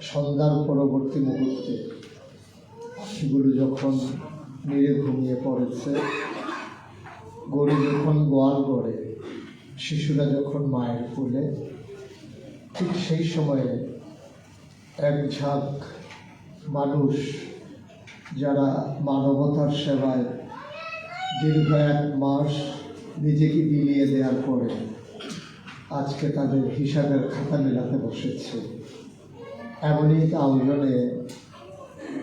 সন্ধ্যার পরবর্তী মুহূর্তে সেগুলো যখন নিরে ঘুমিয়ে পড়েছে, গরু যখন গোয়াল করে শিশুরা যখন মায়ের কোলে, ঠিক সেই সময়ে এক ঝাঁক মানুষ যারা মানবতার সেবায় দীর্ঘ এক মাস নিজেকে বিলিয়ে দেওয়ার পরে আজকে তাদের হিসাবের খাতা মেলাতে বসেছে। এমনই এক আয়োজনে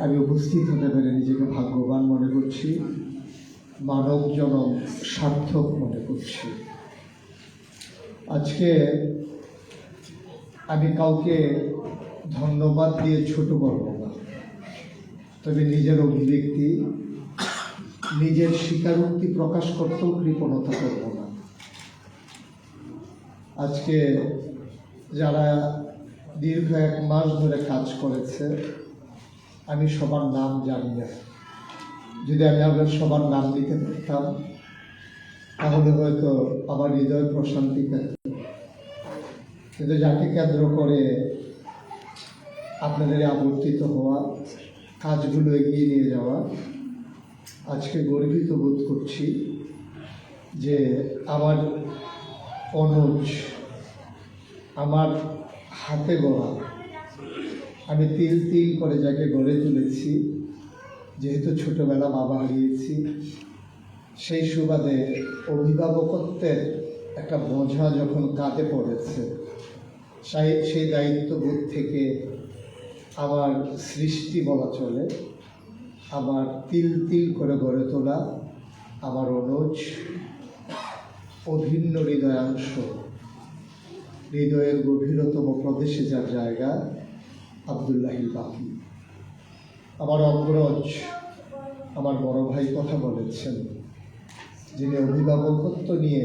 আমি উপস্থিত হতে পেরে নিজেকে ভাগ্যবান মনে করছি, মানব জনম সার্থক মনে করছি। আজকে আমি কাউকে ধন্যবাদ দিয়ে ছোট করব না, তবে নিজের অভিব্যক্তি, নিজের স্বীকারোক্তি প্রকাশ করতেও কৃপণতা করব না। আজকে যারা দীর্ঘ এক মাস ধরে কাজ করেছে, আমি সবার নাম জানি না যদি আমি আবার সবার নাম লিখে থাকতাম তাহলে হয়তো আমার হৃদয় প্রশান্তি পেত। কিন্তু যাকে কেন্দ্র করে আপনাদের আবর্তিত হওয়া, কাজগুলো এগিয়ে নিয়ে যাওয়া, আজকে গর্বিত বোধ করছি যে আমার অনুজ, আমার হাতে গড়া। আমি তিল তিল করে যাকে গড়ে তুলেছি, যেহেতু ছোটবেলা বাবা হারিয়েছি, সেই সুবাদে অভিভাবকত্বের একটা বোঝা যখন কাঁধে পড়েছে, সেই সেই দায়িত্ববোধ থেকে আমার সৃষ্টি বলা চলে। আমার তিল তিল করে গড়ে তোলা, আমার অনুজ অভিন্ন হৃদয়াংশ। হৃদয়ের গভীরতম প্রদেশে যার জায়গা আবদুল্লাহিল বাকি। আমার অগ্রজ আমার বড় ভাই কথা বলেছেন, যিনি অভিভাবকত্ব নিয়ে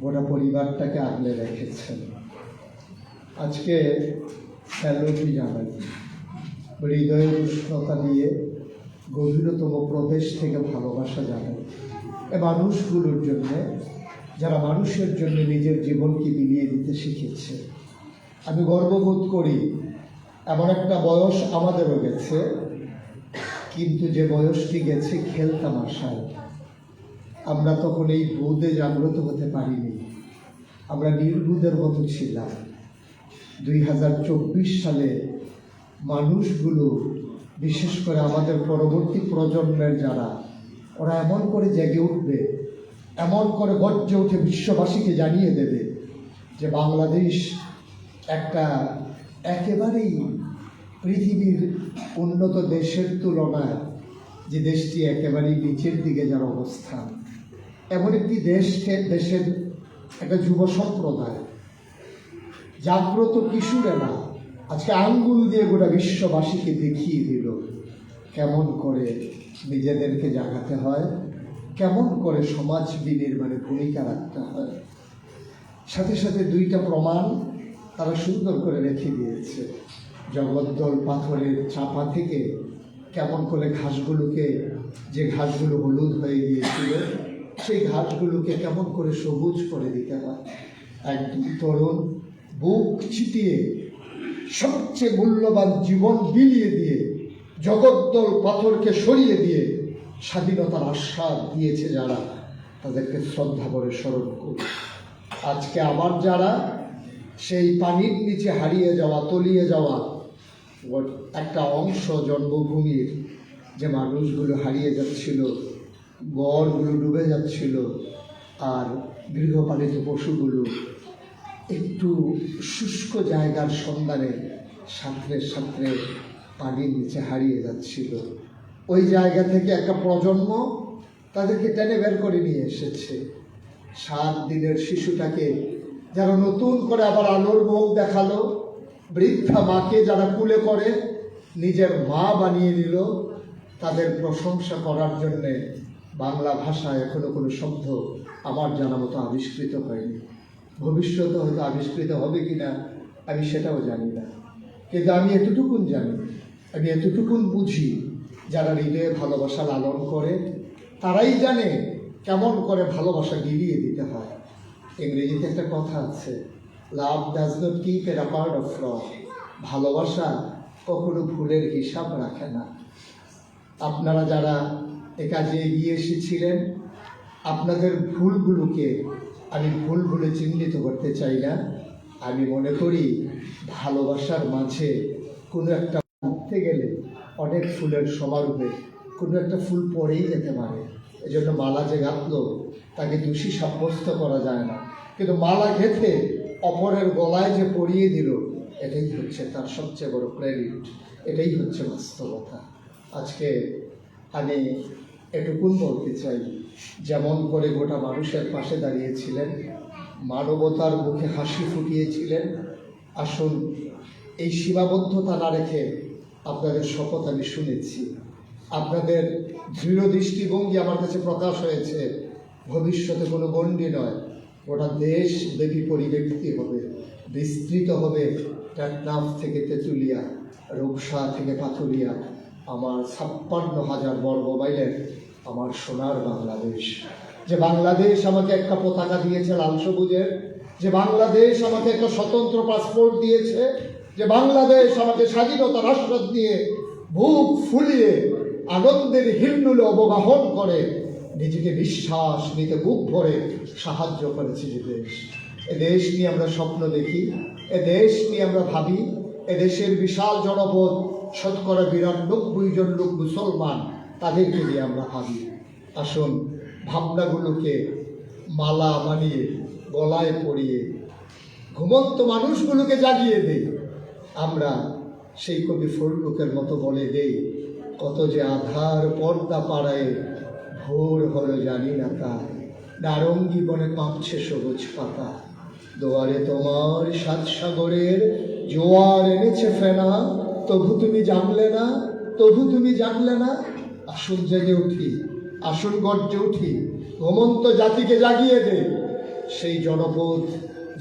গোটা পরিবারটাকে আগলে রেখেছেন। আজকে স্যালুটি জানাই, হৃদয়ের উষ্ণতা দিয়ে গভীরতম প্রদেশ থেকে ভালোবাসা জানাই। এ মানুষগুলোর জন্যে যারা মানুষের জন্য নিজের জীবনকে বিলিয়ে দিতে শিখেছে। আমি গর্ববোধ করি, এমন একটা বয়স আমাদেরও গেছে, কিন্তু যে বয়সটি গেছে খেলতামাশায় আমরা তখন এই বোধে জাগ্রত হতে পারিনি। আমরা নির্বুধের মতো ছিলাম। দুই হাজার চব্বিশ সালে মানুষগুলো, বিশেষ করে আমাদের পরবর্তী প্রজন্মের যারা, ওরা এমন করে জেগে উঠবে এমন করে গর্জে উঠে বিশ্ববাসীকে জানিয়ে দেবে যে বাংলাদেশ একটা একেবারেই পৃথিবীর উন্নত দেশের তুলনায় যে দেশটি একেবারেই নিচের দিকে যার অবস্থান। এমন একটি দেশকে, দেশের একটা যুব সম্প্রদায়। জাগ্রত কিশোরেরা আজকে আঙ্গুল দিয়ে গোটা বিশ্ববাসীকে দেখিয়ে দিল কেমন করে নিজেদেরকে জাগাতে হয়। কেমন করে সমাজ বিনির্মাণে ভূমিকা রাখতে হয়? সাথে সাথে দুইটা প্রমাণ তারা সুন্দর করে রেখে দিয়েছে। জগদ্দল পাথরের চাপা থেকে কেমন করে ঘাসগুলোকে, যে ঘাসগুলো হলুদ হয়ে গিয়েছিল, সেই ঘাসগুলোকে কেমন করে সবুজ করে দিতে হয়। একদম তরুণ বুক ছিটিয়ে সবচেয়ে মূল্যবান জীবন বিলিয়ে দিয়ে জগদ্দল পাথরকে সরিয়ে দিয়ে স্বাধীনতার আশ্বাস দিয়েছে যারা, তাদেরকে শ্রদ্ধা করে স্মরণ করি আজকে আবার যারা সেই পানির নিচে হারিয়ে যাওয়া, তলিয়ে যাওয়া একটা অংশ জন্মভূমির, যে মানুষগুলো হারিয়ে যাচ্ছিল, গড়গুলো ডুবে যাচ্ছিল, আর গৃহপালিত পশুগুলো একটু শুষ্ক জায়গার সন্ধানে সাঁতরে সাঁতরে পানির নিচে হারিয়ে যাচ্ছিল। ওই জায়গা থেকে একটা প্রজন্ম তাদেরকে টেনে বের করে নিয়ে এসেছে। সাত দিনের শিশুটাকে যারা নতুন করে আবার আলোর মুখ দেখাল, বৃদ্ধা মাকে যারা কুলে করে, নিজের মা বানিয়ে নিল, তাদের প্রশংসা করার জন্যে বাংলা ভাষা এখনও কোনো শব্দ আমার জানা মতো আবিষ্কৃত হয়নি। ভবিষ্যতে হয়তো আবিষ্কৃত হবে কি না আমি সেটাও জানি না। কিন্তু আমি এতটুকুন জানি, আমি এতটুকুন বুঝি যারা হৃদয়ে ভালোবাসা লালন করে, তারাই জানে কেমন করে ভালোবাসা গিলিয়ে দিতে হয়। ইংরেজিতে একটা কথা আছে love does not keep a record of wrong ভালোবাসা কখনো ভুলের হিসাব রাখে না। আপনারা যারা এ কাজে এগিয়ে এসেছিলেন, আপনাদের ভুলগুলোকে আমি ভুল বলে চিহ্নিত করতে চাই না। আমি মনে করি, ভালোবাসার মাঝে কোনো একটা ঘুরতে গেলে অনেক ফুলের সমারোহে। কোনো একটা ফুল পরেই যেতে পারে। এই জন্য মালা যে গাঁথল, তাকে দোষী সাব্যস্ত করা যায় না। কিন্তু মালা গেঁথে অপরের গলায় যে পরিয়ে দিল, এটাই হচ্ছে তার সবচেয়ে বড় ক্রেডিট এটাই হচ্ছে বাস্তবতা। আজকে আমি এটুকুন বলতে চাই, যেমন করে গোটা মানুষের পাশে দাঁড়িয়েছিলেন, মানবতার মুখে হাসি ফুটিয়েছিলেন, আসুন এই সীমাবদ্ধতা না রেখে আপনাদের শপথ আমি শুনেছি। আপনাদের দৃঢ় দৃষ্টিভঙ্গি আমার কাছে প্রকাশ হয়েছে। ভবিষ্যতে কোনো গণ্ডি নয়। গোটা দেশ ব্যাপী পরিব্যক্তি হবে, বিস্তৃত হবে টেকনাফ থেকে তেঁতুলিয়া, রূপসা থেকে পাথুরিয়া, আমার ছাপ্পান্ন হাজার বর্গ মাইলের আমার সোনার বাংলাদেশ। যে বাংলাদেশ আমাকে একটা পতাকা দিয়েছে লাল সবুজের, যে বাংলাদেশ আমাকে একটা স্বতন্ত্র পাসপোর্ট দিয়েছে যে বাংলাদেশ আমাকে স্বাধীনতা রাষ্ট্র দিয়ে বুক ফুলিয়ে আনন্দের হিল্লুলে অবগাহন করে, নিজেকে বিশ্বাস নিতে বুক ভরে সাহায্য করেছে যে দেশ। এ দেশ নিয়ে আমরা স্বপ্ন দেখি, এ দেশ নিয়ে আমরা ভাবি, এ দেশের বিশাল জনপদ, শতকরা বিরানব্বই জন লোক মুসলমান, তাদেরকে নিয়ে আমরা ভাবি। আসুন, ভাবনাগুলোকে মালা বানিয়ে গলায় পরিয়ে, ঘুমন্ত মানুষগুলোকে জাগিয়ে দেই। আমরা সেই কবি ফরলুকের মতো বলে দেই, কত যে আধার পর্দা পাড়ায়, ভোর হলো জানি না তা নারঙ্গি বনে কাঁপছে সবুজ পাতা। দোয়ারে তোমার সাত সাগরের জোয়ার এনেছে ফেনা। তবু তুমি জানলে না, তবু তুমি জানলে না। আসুন জেগে উঠি, আসুন গর্জে উঠি, ঘুমন্ত জাতিকে জাগিয়ে দে সেই জনপদ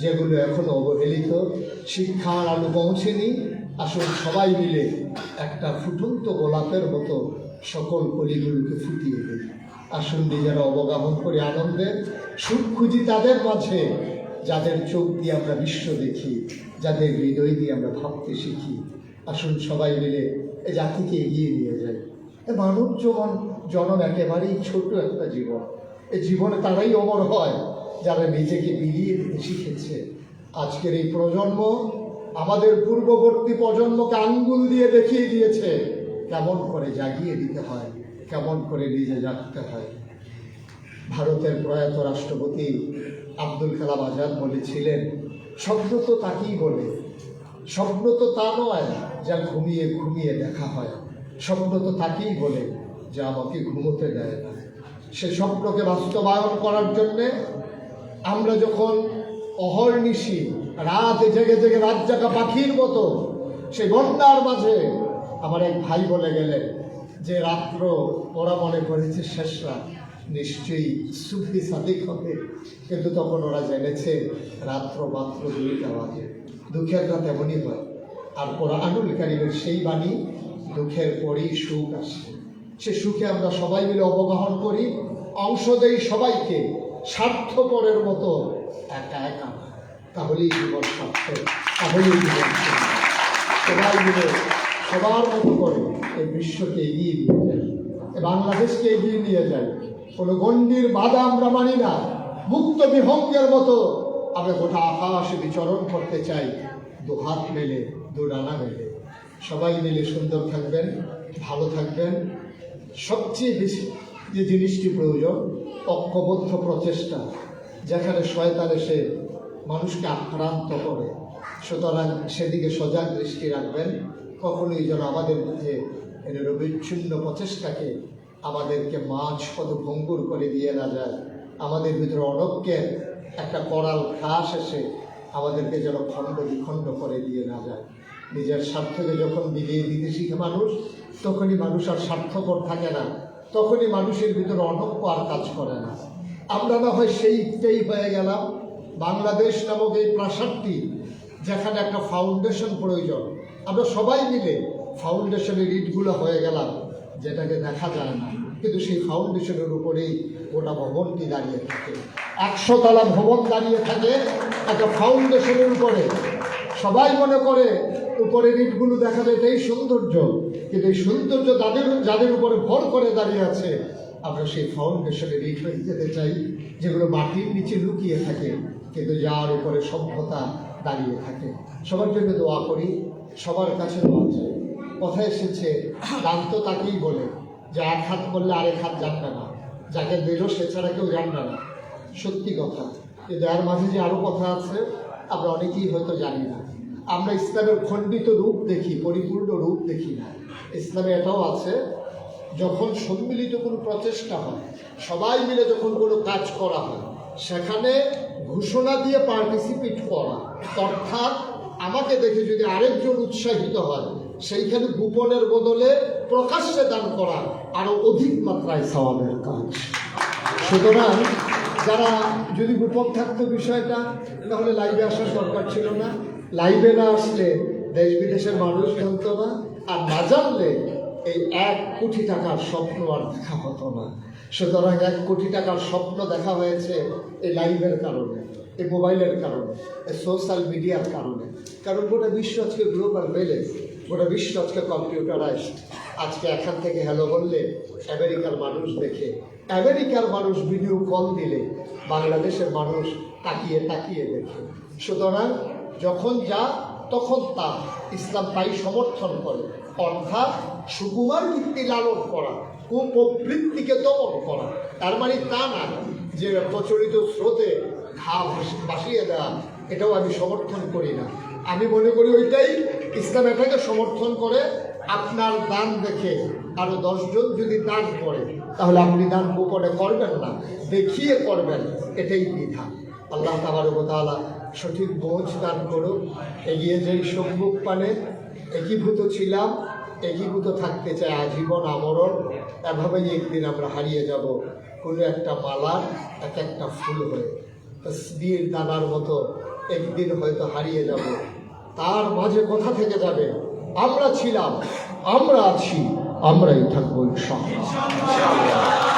যেগুলো এখনও অবহেলিত শিক্ষার আলো পৌঁছেনি আসুন সবাই মিলে একটা ফুটন্ত গোলাপের মতো সকল কলিগুলোকে ফুটিয়ে দেয় আসুন নিজেরা অবগাহন করে আনন্দের সুখ খুঁজি তাদের মাঝে, যাদের চোখ দিয়ে আমরা বিশ্ব দেখি, যাদের হৃদয় দিয়ে আমরা ভাবতে শিখি। আসুন সবাই মিলে এ জাতিকে এগিয়ে নিয়ে যাই। এ মানব জীবন জনম একেবারেই ছোট একটা জীবন। এ জীবনে তারাই অমর হয়, যারা নিজেকে বিলিয়ে দিতে শিখেছে। আজকের এই প্রজন্ম আমাদের পূর্ববর্তী প্রজন্মকে আঙ্গুল দিয়ে দেখিয়ে দিয়েছে কেমন করে জাগিয়ে দিতে হয়, কেমন করে নিজে জাগতে হয়। ভারতের প্রয়াত রাষ্ট্রপতি আব্দুল কালাম আজাদ বলেছিলেন, স্বপ্ন তো তাকেই বলে, স্বপ্ন তো তা নয় যা ঘুমিয়ে ঘুমিয়ে দেখা হয়, স্বপ্ন তো তাকেই বলে যা আমাকে ঘুমোতে দেয় না। সে স্বপ্নকে বাস্তবায়ন করার জন্যে আমরা যখন অহর্নিশি, রাত জেগে জেগে রাত জাগা পাখির মতো। সে বন্যার মাঝে আমার এক ভাই বলে গেলেন যে, রাত্র ওরা মনে করেছে শেষ রাত। নিশ্চয়ই সুফি সাদিক হবে। কিন্তু তখন ওরা জেনেছে রাত্র মাত্র দুইটা বাজে। দুঃখের রাত এমনই হয়। আর কোরআনুল কারিমের সেই বাণী, দুঃখের পরেই সুখ আসে। সে সুখে আমরা সবাই মিলে অবগাহন করি। অংশ দেই সবাইকে। স্বার্থপরের মতো একা একা। তাহলেই জীবন সার্থক, তাহলেই জীবন সবাই মিলে, সবার মতো করে এই বিশ্বকে এগিয়ে নিয়ে যায়। বাংলাদেশকে এগিয়ে নিয়ে যায়। কোনো গণ্ডির বাধা আমরা মানি না। মুক্ত বিহঙ্গের মতো আমরা গোটা আকাশে বিচরণ করতে চাই। দু হাত মেলে, দু ডানা মেলে। সবাই মিলে সুন্দর থাকবেন, ভালো থাকবেন। সবচেয়ে বেশি যে জিনিসটি প্রয়োজন, ঐক্যবদ্ধ প্রচেষ্টা। যেখানে শয়তান এসে মানুষকে আক্রান্ত করে। সুতরাং সেদিকে সজাগ দৃষ্টি রাখবেন। কখনোই যেন আমাদের মধ্যে এর বিচ্ছিন্ন প্রচেষ্টাকে আমাদেরকে মাছ পদ ভঙ্গুর করে দিয়ে না যায়। আমাদের ভিতরে অনৈক্যের একটা করাল ঘাস এসে আমাদেরকে যেন খণ্ড বিখণ্ড করে দিয়ে না যায়। নিজের স্বার্থকে যখন বিলিয়ে দিতে শিখে মানুষ, তখনই মানুষ আর স্বার্থপর থাকে না। তখনই মানুষের ভিতরে অনৈক্য আর কাজ করে না। আমরা না হয় সেইটাই হয়ে গেলাম। বাংলাদেশ নামক এই প্রাসাদটি, যেখানে একটা ফাউন্ডেশন প্রয়োজন। আমরা সবাই মিলে ফাউন্ডেশনের ইটগুলো হয়ে গেলাম, যেটাকে দেখা যায় না। কিন্তু সেই ফাউন্ডেশনের উপরেই গোটা ভবনটি দাঁড়িয়ে থাকে। একশো তলা ভবন দাঁড়িয়ে থাকে একটা ফাউন্ডেশনের উপরে। সবাই মনে করে, উপরের ইটগুলো দেখা যায় এটাই সৌন্দর্য। কিন্তু এই সৌন্দর্য তাদের, যাদের উপরে ভর করে দাঁড়িয়ে আছে আমরা সেই ফাউন্ডেশনের ইট হয়ে যেতে চাই, যেগুলো মাটির নিচে লুকিয়ে থাকে, কিন্তু যার উপরে সভ্যতা দাঁড়িয়ে থাকে। সবার জন্য দোয়া করি, সবার কাছে দোয়া চাই। কথা এসেছে দান তো তাকেই বলে, যে এক হাত করলে আরেক হাত জানবে না। যাকে দিল সে ছাড়া কেউ জানবে না। সত্যি কথা। কিন্তু এর মাঝে যে আরও কথা আছে, আমরা অনেকেই হয়তো জানি না। আমরা ইসলামের খণ্ডিত রূপ দেখি, পরিপূর্ণ রূপ দেখি না। ইসলামে এটাও আছে যখন সম্মিলিত কোনো প্রচেষ্টা হয়, সবাই মিলে যখন কোনো কাজ করা হয়, সেখানে ঘোষণা দিয়ে পার্টিসিপেট করা, অর্থাৎ আমাকে দেখে যদি আরেকজন উৎসাহিত হয়, সেইখানে গোপনের বদলে প্রকাশ্যে দান করা আরও অধিক মাত্রায় সওয়াবের কাজ। সুতরাং যারা যদি গোপন থাকতো বিষয়টা, তাহলে লাইভে আসার দরকার ছিল না। লাইভে না আসলে দেশ বিদেশের মানুষ জানতো না। আর না জানলে এই এক কোটি টাকার স্বপ্ন আর দেখা হতো না। সুতরাং এক কোটি টাকার স্বপ্ন দেখা হয়েছে এই লাইভের কারণে, এই মোবাইলের কারণে, এই সোশ্যাল মিডিয়ার কারণে। কারণ গোটা বিশ্ব আজকে গ্লোবাল ভিলেজ গোটা বিশ্ব আজকে কম্পিউটারাইজড। আজকে এখান থেকে হ্যালো বললে আমেরিকার মানুষ দেখে, আমেরিকার মানুষ ভিডিও কল দিলে বাংলাদেশের মানুষ তাকিয়ে তাকিয়ে দেখে। সুতরাং যখন যা, তখন তা। ইসলাম তাই সমর্থন করে। অর্থাৎ সুকুমার বৃত্তি লালন করা, কুপ্রবৃত্তিকে দমন করা। তার মানে তা না যে প্রচলিত স্রোতে ঘা ভাস- ভাসিয়ে দেওয়া, এটাও আমি সমর্থন করি না। আমি মনে করি ওইটাই, ইসলাম এটাকে সমর্থন করে, আপনার দান দেখে আরও দশজন যদি দান করে, তাহলে আপনি দান গোপনে করবেন না, দেখিয়ে করবেন, এটাই বিধান আল্লাহ তাবারকতালা সঠিক বোঝ দান করুক, এগিয়ে যেই সম্মুখ পানে একীভূত ছিলাম, একীভূত থাকতে চাই আজীবন আমরণ। এভাবেই একদিন আমরা হারিয়ে যাব কোনো একটা মালার, এক একটা ফুল হয়ে। তসবির দানার মতো একদিন হয়তো হারিয়ে যাব। তার মাঝে কথা থেকে যাবে? আমরা ছিলাম, আমরা আছি, আমরাই থাকব ইনশাআল্লাহ।